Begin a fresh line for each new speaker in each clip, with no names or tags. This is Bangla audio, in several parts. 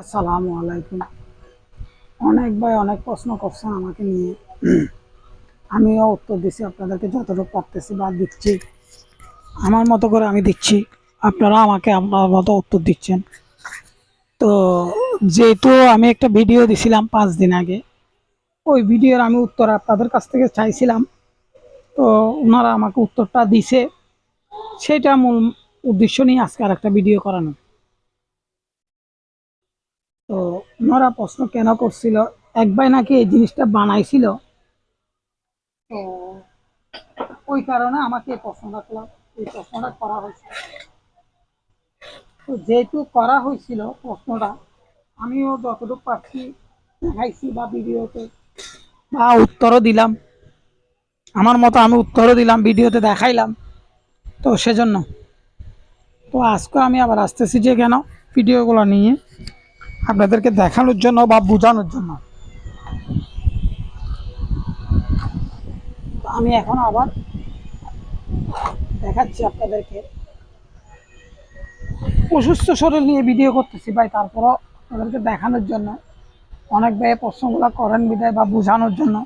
আসসালামু আলাইকুম। অনেক ভাই অনেক প্রশ্ন করছেন আমাকে নিয়ে। আমিও উত্তর দিচ্ছি আপনাদেরকে যতটুকু পারতেছি বা দিচ্ছি। আমার মতো করে আমি দিচ্ছি। আপনারা আমাকে আপনার মতো উত্তর দিচ্ছেন। তো যেহেতু আমি একটা ভিডিও দিছিলাম পাঁচ দিন আগে, ওই ভিডিওর আমি উত্তর আপনাদের কাছ থেকে চাইছিলাম। তো ওনারা আমাকে উত্তরটা দিছে। সেটা মূল উদ্দেশ্য নিয়ে আজকে আর একটা ভিডিও করানো। তো ওনারা প্রশ্ন কেন করছিল? এক ভাই নাকি এই জিনিসটা বানাইছিল? তো ওই কারণে আমাকে এই প্রশ্নটা এই প্রশ্নটা করা হয়েছিল তো যেহেতু করা হয়েছিল প্রশ্নটা, আমিও যতটুকু পারছি দেখাইছি বা ভিডিওতে বা উত্তরও দিলাম। আমার মতো আমি উত্তরও দিলাম, ভিডিওতে দেখাইলাম। তো সেজন্য। তো আজকে আমি আবার আসতেছি যে কেন ভিডিওগুলো নিয়ে। আপনাদেরকে দেখানোর জন্য বা বোঝানোর জন্য। আমি এখন আবার দেখাচ্ছি আপনাদেরকে। অসুস্থ শরীর নিয়ে ভিডিও করতেছি ভাই, তারপরও আপনাদেরকে দেখানোর জন্য, অনেক ব্যয় প্রশ্নগুলো করেন বিদায় বা বোঝানোর জন্য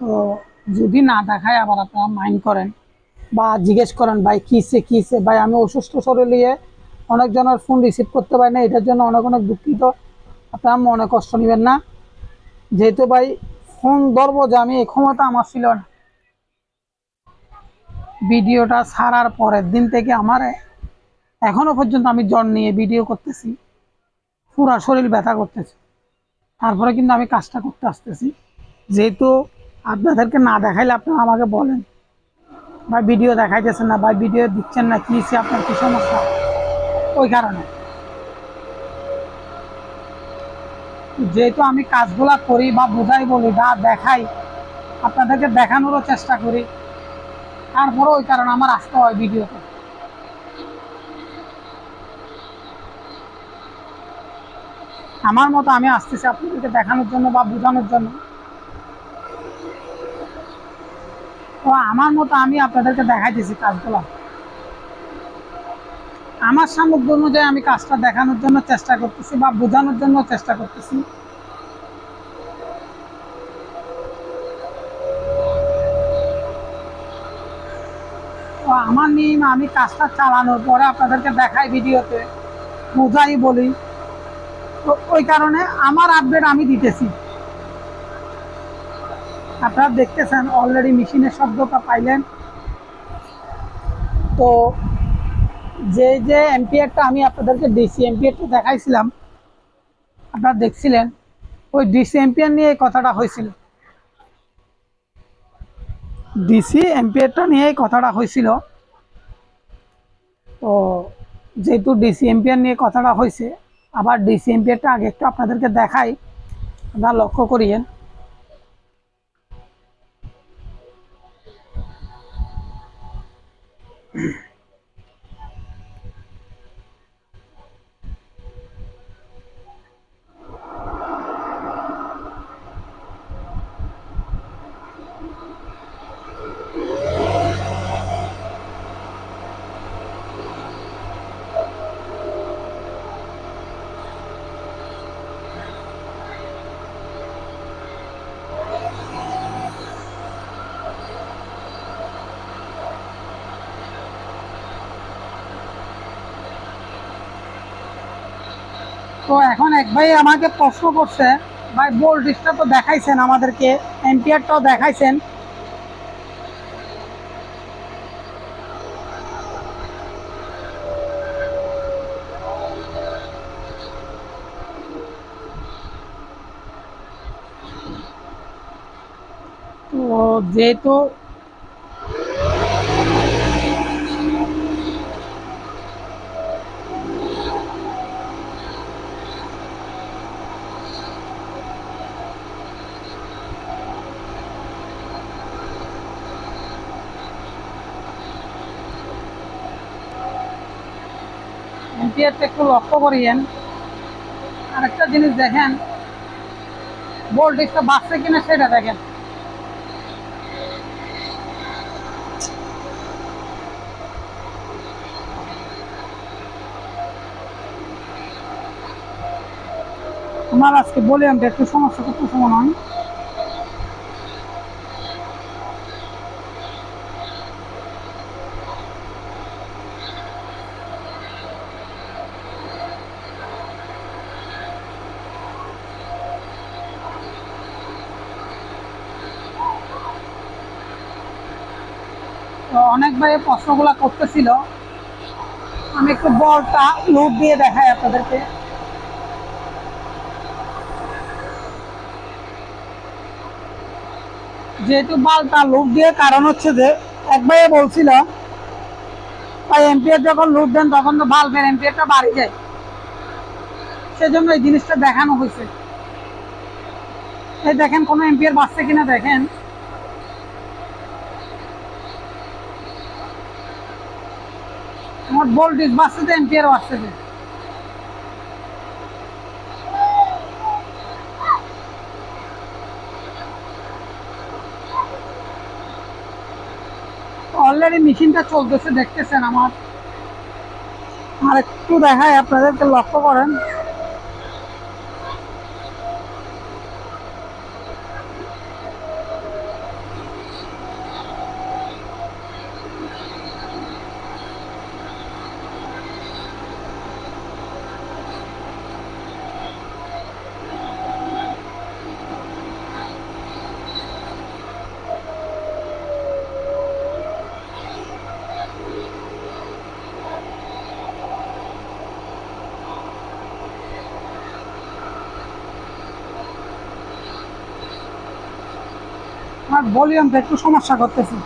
তো যদি না দেখায় আবার আপনারা মাইন্ড করেন বা জিজ্ঞেস করেন, ভাই কিসে কিসে ভাই, আমি অসুস্থ শরীর নিয়ে অনেকজনের ফোন রিসিভ করতে পারি না, এটার জন্য অনেক অনেক দুঃখিত। আপনারা মনে কষ্ট নেবেন না। যেহেতু ভাই ফোন ধরবো যে আমি এই ক্ষমতা আমার ছিল না। ভিডিওটা সারার পরের দিন থেকে আমার এখনও পর্যন্ত আমি জ্বর নিয়ে ভিডিও করতেছি। পুরা শরীর ব্যথা করতেছে। তারপরে কিন্তু আমি কাজটা করতে আসতেছি। যেহেতু আপনাদেরকে না দেখাইলে আপনারা আমাকে বলেন। বা ভিডিও দেখাইতেছেন না বা ভিডিও দিচ্ছেন না, কি আপনার কি সমস্যা? ওই কারণে। যেহেতু আমি কাজগুলা করি বা বোঝাই বলি বা দেখাই, আপনাদেরকে দেখানোরও চেষ্টা করি। তারপরে ওই কারণে আমার আসতে হয় ভিডিওতে আমার মতো আমি আসতেছি আপনাদেরকে দেখানোর জন্য বা বোঝানোর জন্য। তো আমার মতো আমি আপনাদেরকে দেখাইতেছি কাজগুলো। আমার সামগ্রী অনুযায়ী আমি কাজটা দেখানোর জন্য চেষ্টা করতেছি বা বোঝানোর জন্য চেষ্টা করতেছি। আমার নিয়ম, আমি কাজটা চালানোর পরে আপনাদেরকে দেখাই ভিডিওতে, বোঝাই বলি। তো ওই কারণে আমার আপডেট আমি দিতেছি। আপনারা দেখতেছেন অলরেডি মেশিনের শব্দটা পাইলেন। তো যে যে এমপিআরটা আমি আপনাদেরকে ডিসি এমপিআরটা দেখাইছিলাম, আপনারা দেখছিলেন, ওই ডিসি এমপিআর নিয়ে কথাটা হয়েছিল ডিসি এমপিআরটা নিয়ে কথাটা হয়েছিল তো যেহেতু ডিসি এমপিআর নিয়ে কথাটা হয়েছে আবার ডিসি এমপিআরটা আগে একটু আপনাদেরকে দেখাই, আপনারা লক্ষ্য করিয়েন। Mm-hmm. তো এখন এক ভাই আমাকে প্রশ্ন করছে, ভাই ভোল্টেজটা তো দেখাইছেন আমাদেরকে এম্পিয়ারটাও দেখাইছেন। তো যেহেতু এম্পিয়ারটা একটু লক্ষ্য করিয়েন। আরেকটা জিনিস দেখেন। ভোল্টেজটা বাড়ছে কিনা সেটা দেখেন। আমার আজকে বলি আমি একটু সমস্যা করতে সময় নয় তো অনেকবার এই প্রশ্নগুলো করতেছিল। আমি একটু বলটা লোড দিয়ে দেখাই আপনাদেরকে। যেহেতু বালটা লোড দিয়ে, কারণ হচ্ছে যে একবারে বলছিল তাই এম্পিয়ার যখন লোড দেন, তখন তো বাল্বের এম্পিয়ারটা বাড়ি যায়। সেজন্য এই জিনিসটা দেখানো হয়েছে। এই দেখেন, কোনো এম্পিয়ার বাড়ছে কিনা দেখেন। আমার। অলরেডি মেশিনটা চলতেছে দেখতেছেন আমার আর একটু দেখায় আপনাদেরকে লক্ষ্য করেন আমার ভলিউমটা একটু সমস্যা করতেছে।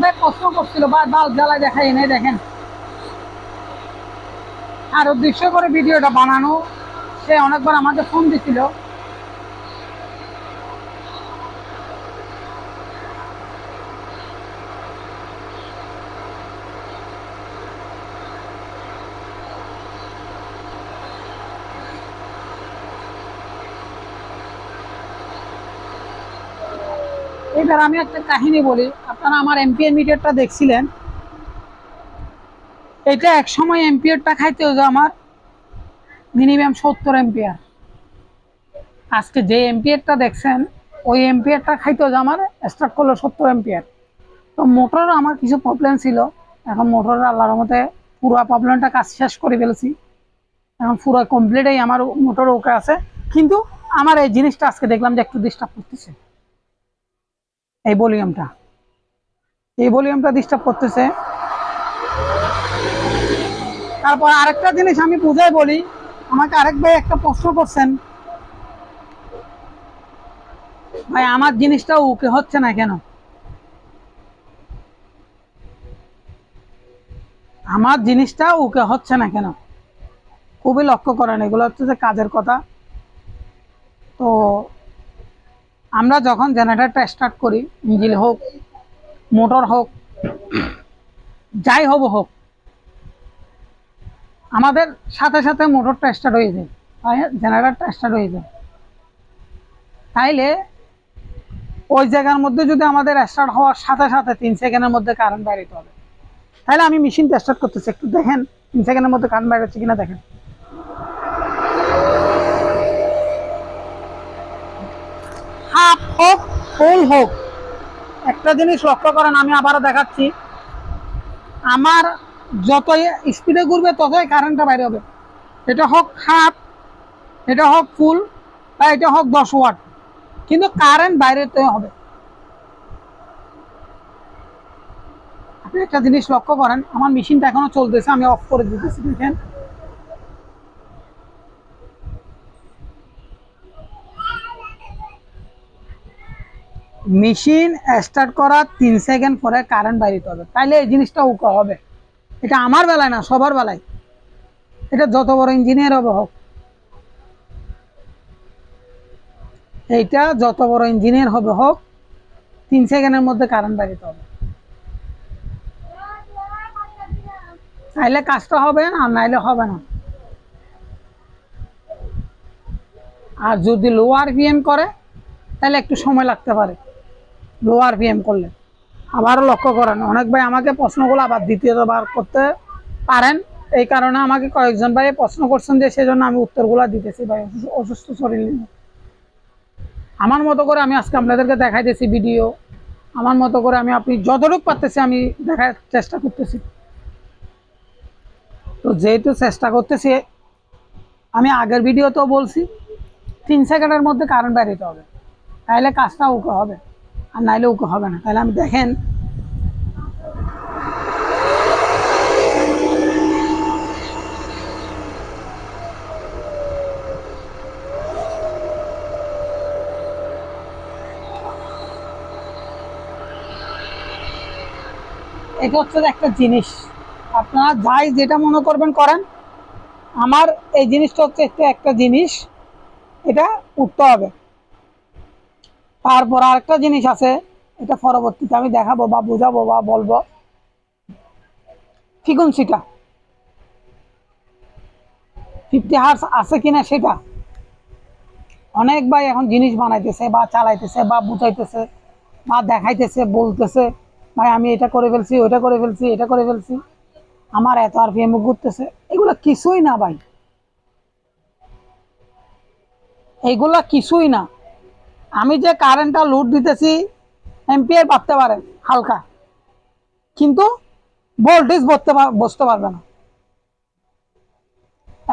একবার প্রশ্ন করছিল বা বাল্ব জ্বালায় দেখাই এনে দেখেন। আর উদ্দেশ্য করে ভিডিওটা বানানো, সে অনেকবার আমাকে ফোন দিছিল। এবার আমি একটা কাহিনী বলি। আপনারা আমার এমপিএর মিটারটা দেখছিলেন। এটা এক সময় এমপিয়ারটা খাইতে হতো আমার মিনিমাম সত্তর এমপিয়ার আজকে যে এমপিয়ারটা দেখছেন, ওই এমপিয়ারটা খাইতে হতো আমার স্টার্ট করল সত্তর এমপিয়ার তো মোটর আমার কিছু প্রবলেম ছিল। এখন মোটরের আল্লাহর মতে পুরো প্রবলেমটা কাজ শেষ করে ফেলেছি। এখন পুরো কমপ্লিটই আমার মোটর ওকে আছে। কিন্তু আমার এই জিনিসটা আজকে দেখলাম যে একটু ডিস্টার্ব করতেছে। এই ভলিউমটা এই ভলিউমটা ডিস্টার্ব করতেছে। তারপর আরেকটা জিনিস আমি পূজায় বলি, আমাকে আরেক ভাই একটা প্রশ্ন করছেন। ভাই, আমার জিনিসটা ওকে হচ্ছে না কেন? আমার জিনিসটা ওকে হচ্ছে না কেন? খুবই লক্ষ্য করেন, এগুলো হচ্ছে যে কাজের কথা। তো আমরা যখন জেনারেটারটা স্টার্ট করি ইঞ্জিল হোক মোটর হোক, যাই হব হোক, আমাদের সাথে সাথে মোটরটা স্টার্ট হয়ে যায় জেনারেটরটা স্টার্ট হয়ে যায়। তাইলে ওই জায়গার মধ্যে যদি আমাদের স্টার্ট হওয়ার সাথে সাথে তিন সেকেন্ডের মধ্যে কারেন্ট বাইরেতে হবে। তাহলে আমি মেশিনটা স্টার্ট করতেছি, একটু দেখেন, তিন সেকেন্ডের মধ্যে কারেন্ট বাইরে হচ্ছে কিনা দেখেন। হাফ হোক ফুল হোক একটা জিনিস লক্ষ্য করেন, আমি আবারও দেখাচ্ছি। আমার যতই স্পিডে ঘুরবে, ততই কারেন্টটা বাইরে হবে। এটা হোক হাফ এটা হোক ফুল, বা এটা হোক দশ ওয়াট, কিন্তু কারেন্ট বাইরেতে হবে। আপনি একটা জিনিস লক্ষ্য করেন, আমার মেশিনটা এখনও চলতেছে, আমি অফ করে দিতেছি, দেখেন। মেশিন স্টার্ট করার তিন সেকেন্ড পরে কারেন্ট বাইরিতে হবে। তাইলে এই জিনিসটা উকা হবে। এটা আমার বেলায় না, সবার বেলায়। এটা যত বড় ইঞ্জিনিয়ার হবে হোক। এইটা যত বড় ইঞ্জিনিয়ার হবে হোক, তিন সেকেন্ডের মধ্যে কারেন্ট বাড়িতে হবে। তাইলে কাজটা হবে না, আর নাইলে হবে না। আর যদি লোয়ার পিএম করে তাহলে একটু সময় লাগতে পারে। লোয়ার পিএম করলে। আবারও লক্ষ্য করেন, অনেক ভাই আমাকে প্রশ্নগুলো আবার দ্বিতীয়বার করতে পারেন। এই কারণে আমাকে কয়েকজন ভাই প্রশ্ন করছেন যে সেজন্য আমি উত্তরগুলো দিতেছি ভাই, অসুস্থ- অসুস্থ শরীর নিয়ে। আমার মতো করে আমি আজকে আপনাদেরকে দেখাইতেছি ভিডিও। আমার মতো করে আমি আপনি যতটুকু পারতেছি আমি দেখার চেষ্টা করতেছি। তো যেহেতু চেষ্টা করতেছি, আমি আগের ভিডিওতেও বলছি, তিন সেকেন্ডের মধ্যে কারেন্ট বেরিতে হবে। তাহলে কাজটা ওকে হবে। আর নাইলে ওকে হবে না। তাহলে আমি দেখেন। এটা হচ্ছে একটা জিনিস। আপনারা যাই যেটা মনে করবেন করেন। আমার এই জিনিসটা হচ্ছে একটা জিনিস। এটা উঠতে হবে। তারপর আরেকটা জিনিস আছে, এটা পরবর্তীতে আমি দেখাবো বা বোঝাবো বা বলব। ফ্রিকুয়েন্সিটা। ফিফটি হার্স আছে কিনা সেটা। অনেক ভাই এখন জিনিস বানাইতেছে বা চালাইতেছে বা বুঝাইতেছে বা দেখাইতেছে, বলতেছে, ভাই, আমি এটা করে ফেলছি, ওইটা করে ফেলছি, এটা করে ফেলছি। আমার এত আর পিএম ঘুরতেছে। এগুলো কিছুই না ভাই। এইগুলা কিছুই না। আমি যে কারেন্টটা লোড দিতেছি এম্পিয়ার বাড়তে পারে হালকা। কিন্তু ভোল্টেজ বসতে বসতে পারবে না।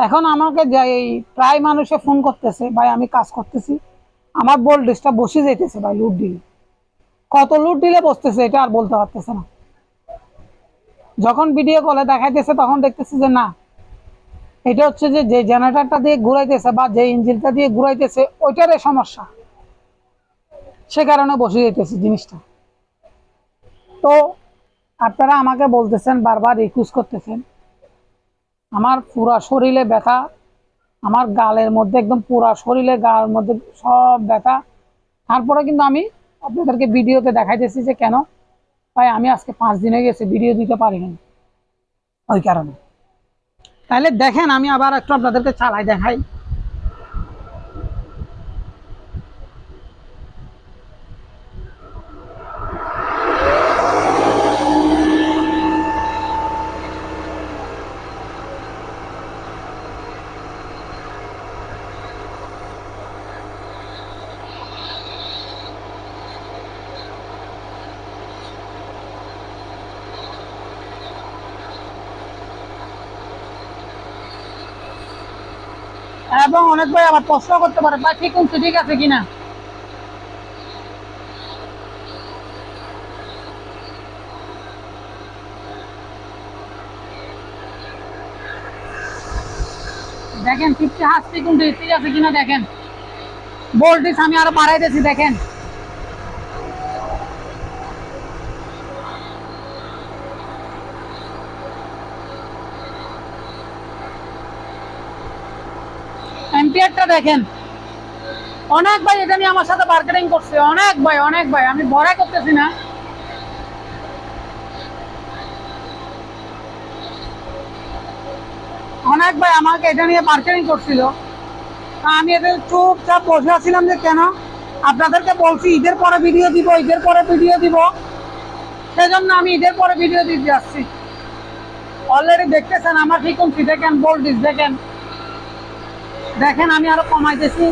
এখন আমাকে যে এই প্রায় মানুষে ফোন করতেছে, ভাই, আমি কাজ করতেছি। আমার ভোল্টেজটা বসে যাইতেছে ভাই লুট দিলে। কত লুট দিলে বসতেছে, এটা আর বলতে পারতেছে না। যখন ভিডিও কলে দেখাইতেছে, তখন দেখতেছে যে না, এটা হচ্ছে যে যে জেনারেটরটা দিয়ে ঘুরাইতেছে বা যে ইঞ্জিনটা দিয়ে ঘুরাইতেছে, ওইটারই সমস্যা। সে কারণে বসে যেতেছে জিনিসটা। তো আপনারা আমাকে বলতেছেন, বারবার রিকুয়েস্ট করতেছেন। আমার পুরা শরীরে ব্যথা, আমার গালের মধ্যে একদম পুরা শরীরে গালের মধ্যে সব ব্যথা। তারপরে কিন্তু আমি আপনাদেরকে ভিডিওতে দেখাইতেছি যে কেন? ভাই, আমি আজকে পাঁচ দিনে গেছি ভিডিও দিতে পারিনি ওই কারণে। তাহলে দেখেন, আমি আবার একটু আপনাদেরকে চালাই দেখাই। এবং অনেক ভাই আবার প্রশ্ন করতে পারে, ভাই, ঠিক আছে ঠিক আছে কিনা? দেখেন ফিফটি হাত সেকেন্ড ঠিক আছে কিনা দেখেন। ভোল্টেজ আমি আরও বাড়াইতেছি, দেখেন। এম্পিয়ারটা দেখেন। অনেক ভাই, এটা নিয়ে আমার সাথে মার্কেটিং করছে। অনেক ভাই অনেক ভাই, আমি বড়াই করতেছি না। অনেক ভাই আমাকে এটা নিয়ে মার্কেটিং করছিল। আমি এটা চুপচাপ বসে আছিলাম যে, কেন? আপনাদেরকে বলছি, ঈদের পরে ভিডিও দিব, ঈদের পরে ভিডিও দিব। সেজন্য আমি ঈদের পরে ভিডিও দিতে আসছি। অলরেডি দেখতেছেন, আমার ফ্রিকোয়েন্সি দেখেন ভোল্টেজ দেখেন দেখেন, আমি আরও কমাইতেছি।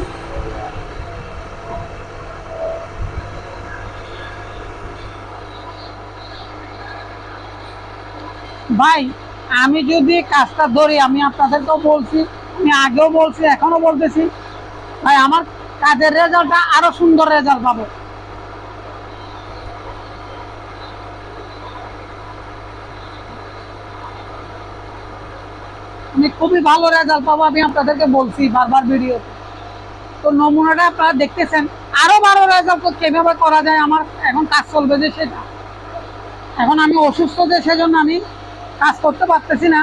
ভাই, আমি যদি কাজটা ধরি, আমি আপনাদেরকেও বলছি, আমি আগেও বলছি এখনও বলতেছি। ভাই, আমার কাজের রেজাল্টটা আরও সুন্দর রেজাল্ট পাবো। আমি খুবই ভালো রেজাল্ট পাবো আমি আপনাদেরকে বলছি বারবার ভিডিওতে তো। নমুনাটা আপনারা দেখতেছেন, আরও ভালো রেজাল্ট কীভাবে করা যায় আমার এখন কাজ চলবে যে সেটা। এখন আমি অসুস্থ যে সেজন্য আমি কাজ করতে পারতেছি না।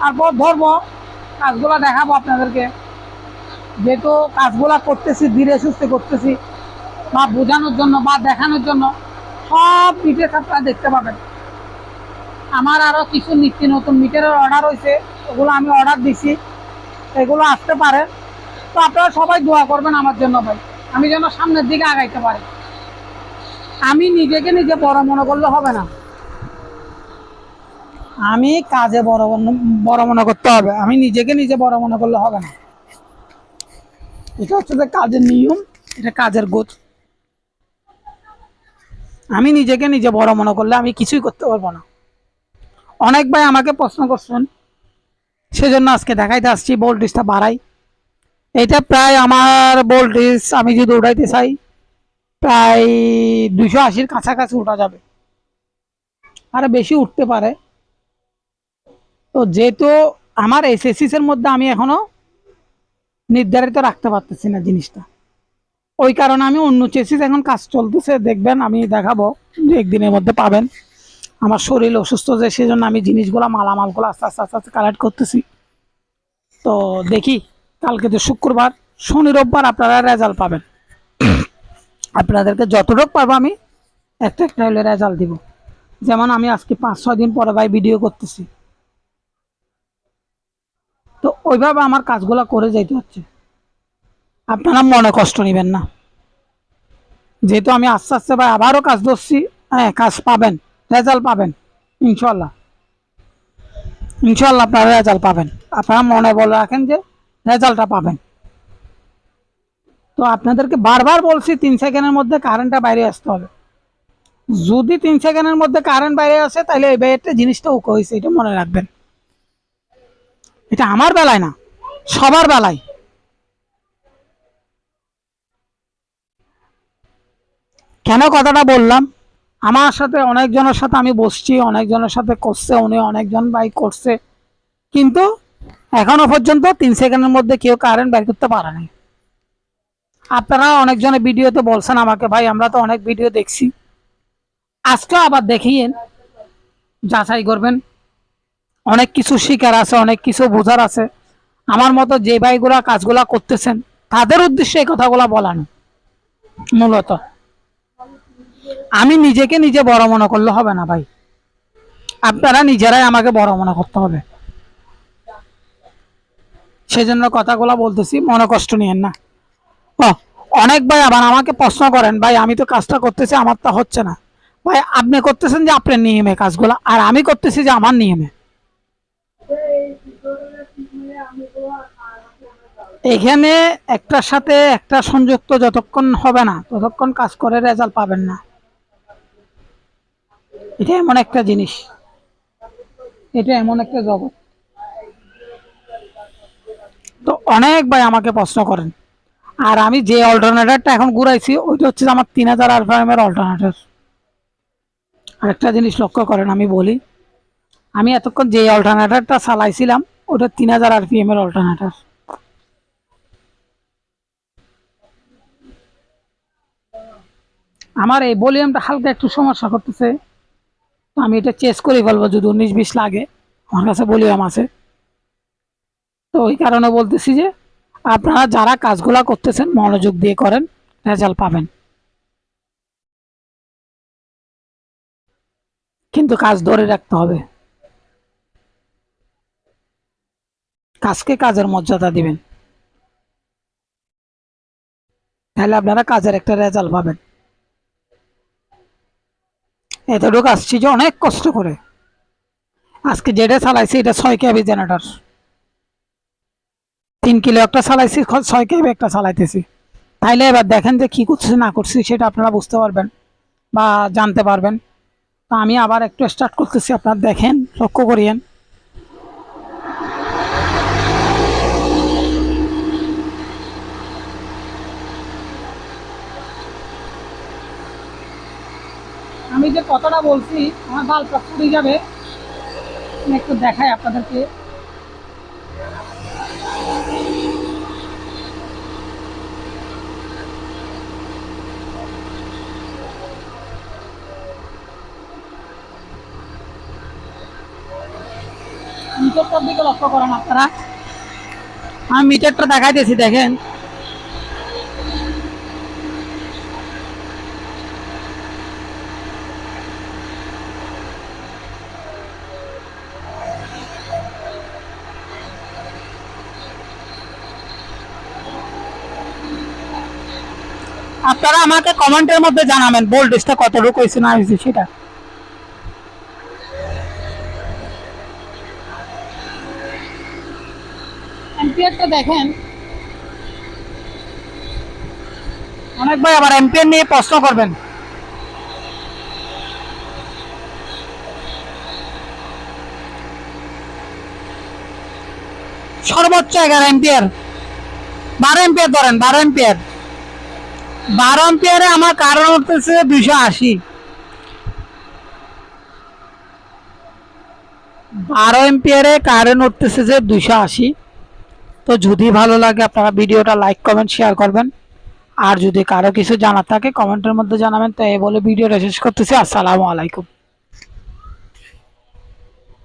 তারপর ধরবো, কাজগুলো দেখাবো আপনাদেরকে। যেহেতু কাজগুলা করতেছি, ধীরে সুস্থে করতেছি, বা বোঝানোর জন্য বা দেখানোর জন্য, সব ডিটেলস আপনারা দেখতে পাবেন। আমার আরও কিছু নিত্য নতুন মিটারের অর্ডার হয়েছে ওগুলো আমি অর্ডার দিছি। এগুলো আসতে পারে। তো আপনারা সবাই দোয়া করবেন আমার জন্য ভাই। আমি যেন সামনের দিকে আগাইতে পারি। আমি নিজেকে নিজে বড় মনে করলে হবে না। আমি কাজে বড় বড় মনে করতে হবে। আমি নিজেকে নিজে বড় মনে করলে হবে না। এটা হচ্ছে যে কাজের নিয়ম, এটা কাজের গোছ। আমি নিজেকে নিজে বড় মনে করলে আমি কিছুই করতে পারব না। অনেক ভাই আমাকে প্রশ্ন করছেন সেজন্য আজকে দেখাইতে আসছি ভোল্টেজটা বাড়াই। এটা প্রায় আমার ভোল্টেজ আমি যদি উঠাইতে চাই, প্রায় দুশো আশির কাছাকাছি উঠা যাবে। আর বেশি উঠতে পারে। তো যেহেতু আমার এসএসসিস এর মধ্যে আমি এখনও নির্ধারিত রাখতে পারতেছি না জিনিসটা। ওই কারণে আমি অন্য চেসিস এখন কাজ চলতেছে, দেখবেন আমি দেখাবো একদিনের মধ্যে পাবেন। আমার শরীর অসুস্থ যে সেই জন্য আমি জিনিসগুলো, মালামালগুলো আস্তে আস্তে আস্তে আস্তে কালেক্ট করতেছি। তো দেখি, কালকে তো শুক্রবার, শনি, রোববার আপনারা রেজাল্ট পাবেন। আপনাদেরকে যতটুকু পারব আমি, একটা একটা হলে রেজাল্ট দিব। যেমন আমি আজকে পাঁচ, ছয় দিন পরে ভাই ভিডিও করতেছি। তো ওইভাবে আমার কাজগুলো করে যাইতে হচ্ছে। আপনারা মনে কষ্ট নেবেন না। যেহেতু আমি আস্তে আস্তে ভাই আবারও কাজ ধরছি হ্যাঁ কাজ পাবেন। রেজাল্ট পাবেন ইনশাল্লাহ ইনশাল্লাহ আপনারা রেজাল্ট পাবেন। আপনারা মনে বলে রাখেন যে রেজাল্টটা পাবেন। তো আপনাদেরকে বারবার বলছি, তিন সেকেন্ডের মধ্যে কারেন্টটা বাইরে আসতে হবে। যদি তিন সেকেন্ডের মধ্যে কারেন্ট বাইরে আসে, তাহলে এই বাইরেটা জিনিসটা ওকে হয়েছে, এটা মনে রাখবেন। এটা আমার বেলায় না, সবার বেলায়। কেন কথাটা বললাম? আমার সাথে অনেকজনের সাথে আমি বসছি, অনেকজনের সাথে করছে, উনি অনেকজন ভাই করছে। কিন্তু এখনও পর্যন্ত তিন সেকেন্ডের মধ্যে কেউ কারেন্ট বের করতে পারে নাই। আপনারা অনেকজনের ভিডিওতে বলছেন আমাকে, ভাই, আমরা তো অনেক ভিডিও দেখছি। আজকে আবার দেখিয়েন, যাচাই করবেন। অনেক কিছু শিকার আছে, অনেক কিছু বোঝার আছে। আমার মতো যে ভাইগুলা কাজগুলা করতেছেন, তাদের উদ্দেশ্যে এই কথাগুলা বলানো, মূলত। আমি নিজেকে নিজে বড় মনে করলে হবে না ভাই। আপনারা নিজেরাই আমাকে বড় মনে করতে হবে। সেজন্য কথাগুলো বলতেছি, মনে কষ্ট নিয়েন না। অনেক ভাই আবার আমাকে প্রশ্ন করেন, ভাই, আমি তো কাজটা করতেছি, আমার তা হচ্ছে না। ভাই, আপনি করতেছেন যে আপনার নিয়মে কাজগুলো, আর আমি করতেছি যে আমার নিয়মে। এখানে একটার সাথে একটা সংযুক্ত যতক্ষণ হবে না, ততক্ষণ কাজ করে রেজাল্ট পাবেন না। এটা এমন একটা জিনিস। এটা এমন একটা জগৎ। তো অনেক ভাই আমাকে প্রশ্ন করেন, আর আমি যে অল্টারনেটারটা এখন ঘুরাইছি, ওইটা হচ্ছে আমার তিন হাজার আর এর অল্টারনেটার আরেকটা জিনিস লক্ষ্য করেন, আমি বলি, আমি এতক্ষণ যে অল্টারনেটারটা চালাইছিলাম, ওটা তিন হাজার আর এর অল্টারনেটার আমার এই ভলিউমটা হালকা একটু সমস্যা করতেছে। আমি এটা চেস করে ফেলব, যদি উনিশ বিশ লাগে। আমার কাছে ভলিউম আছে। তো ওই কারণে বলতেছি যে, আপনারা যারা কাজগুলা করতেছেন, মনোযোগ দিয়ে করেন রেজাল্ট পাবেন। কিন্তু কাজ ধরে রাখতে হবে। কাজকে কাজের মর্যাদা দিবেন। তাহলে আপনারা কাজের একটা রেজাল্ট পাবেন। এতটুকু আসছি যে অনেক কষ্ট করে। আজকে যেটা চালাইছি এটা ছয় কেবি জেনারেটর। তিন কিলো একটা চালাইছি ছয় কেবি একটা চালাইতেছি। তাইলে এবার দেখেন যে কী করছি, না করছি, সেটা আপনারা বুঝতে পারবেন বা জানতে পারবেন। তা আমি আবার একটু স্টার্ট করতেছি, আপনারা দেখেন, লক্ষ্য করিয়েন। কথাটা বলছি, আমার বালটা ফুটে যাবে। একটু দেখাই আপনাদেরকে। দিকে লক্ষ্য করেন আপনারা। আমি মিটারটা দেখাইতেছি, দেখেন। আপনারা আমাকে কমেন্টের মধ্যে জানাবেন ভোল্টেজটা কতটুকু হয়েছে না হয়েছে সেটা। এম্পিয়ারটা দেখেন। অনেক ভাই আবার এম্পিয়ার নিয়ে প্রশ্ন করবেন। সর্বোচ্চ এগারো এম্পিয়ার বারো এম্পিয়ার ধরেন বারো এম্পিয়ার বারো এম্পিয়ারে আমার কারণ হতেছে দুইশো আশি। বারো এম্পিয়ারে কারেন্ট উঠতেছে যে দুশো আশি। তো যদি ভালো লাগে আপনারা ভিডিওটা লাইক, কমেন্ট, শেয়ার করবেন। আর যদি কারও কিছু জানার থাকে কমেন্টের মধ্যে জানাবেন। তো এ বলে ভিডিওটা শেষ করতেছি। আসসালামু আলাইকুম।